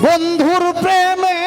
বন্ধুর প্রেমে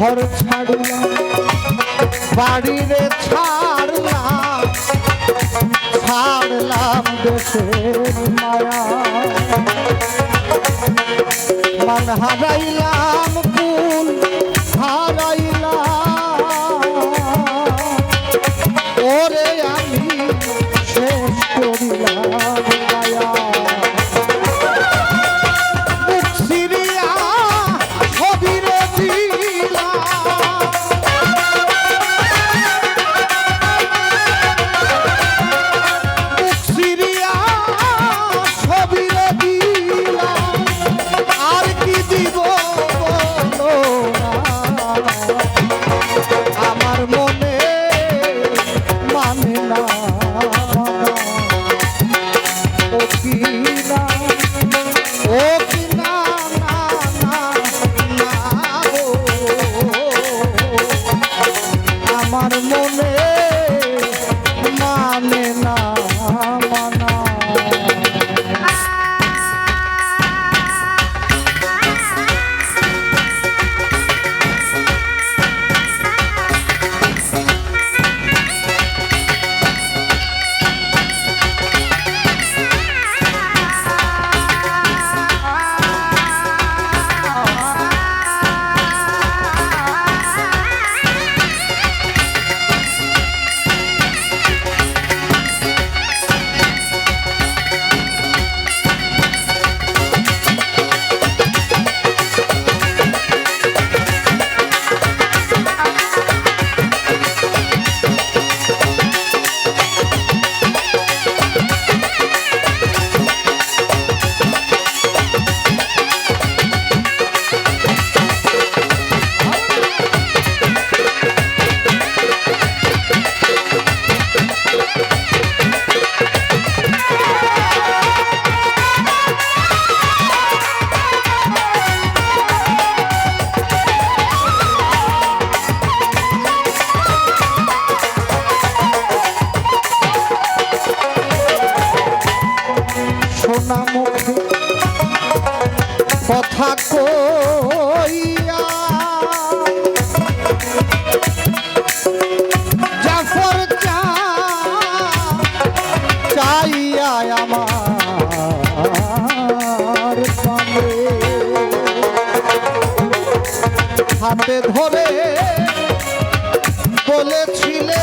ঘর ছাড়লাম বাড়িরে ছাড়লাম। হারলাম দেশের হারাইলাম কুল আইয়া আমার সঙ্গে হাতে ধরে বলেছিলে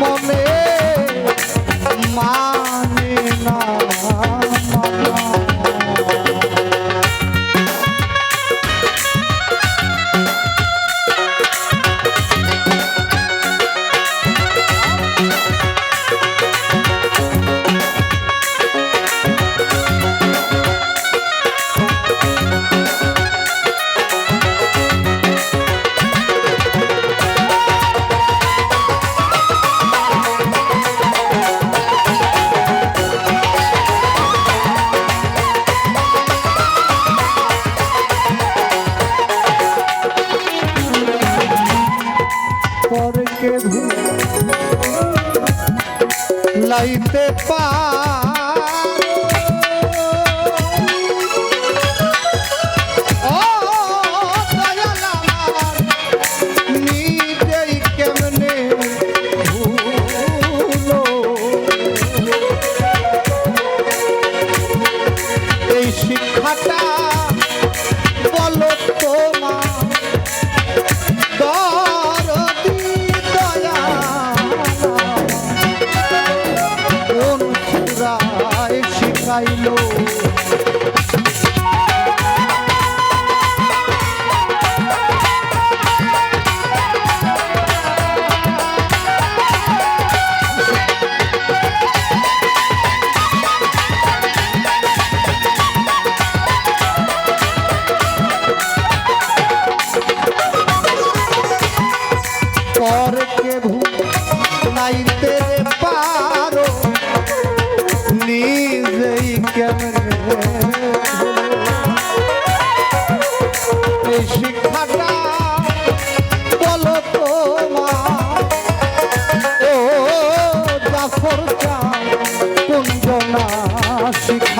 মনে ভোলাইতে পা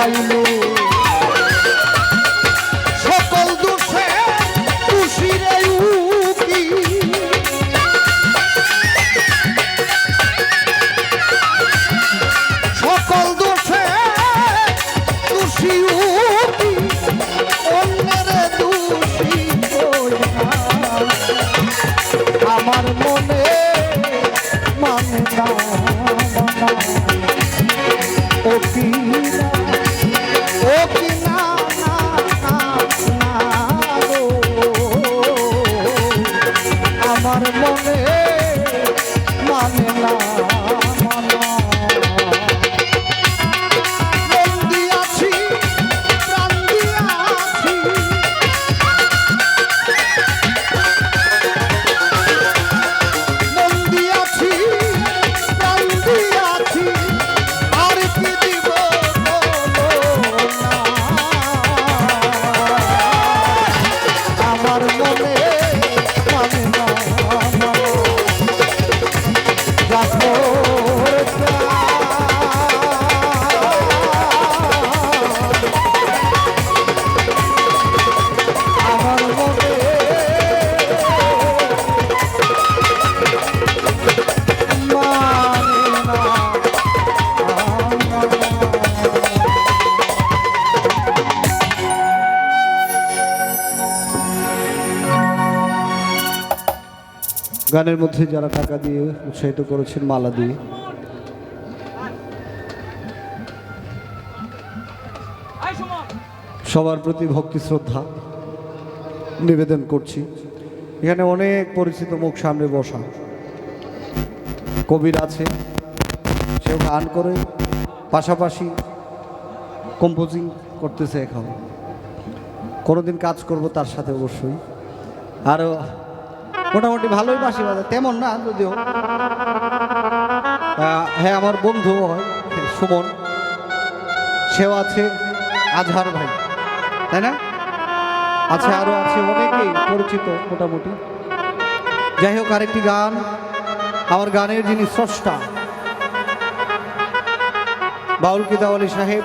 খাইলে গানের মধ্যে যারা টাকা দিয়ে উৎসাহিত করেছেন, মালা দিয়ে। সবার প্রতি ভক্তি, শ্রদ্ধা নিবেদন করছি। এখানে অনেক পরিচিত মুখ সামনে বসা। কবির আছে, সেও গান করে, পাশাপাশি কম্পোজিং করতেছে এখন। কোনোদিন কাজ করব তার সাথে অবশ্যই। আরও মোটামুটি ভালোই বাসি বাজায় তেমন না যদিও। হ্যাঁ আমার বন্ধু হয় সুমন, সেও আছে আজহার ভাই, তাই না? আছে আরও আছে অনেকেই পরিচিত মোটামুটি। যাই হোক, আরেকটি গান, আমার গানের যিনি স্রষ্টা, বাউল কিদাওয়ালি সাহেব,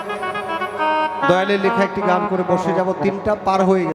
দয়ালের লেখা একটি গান করে বসে যাব, তিনটা পার হয়ে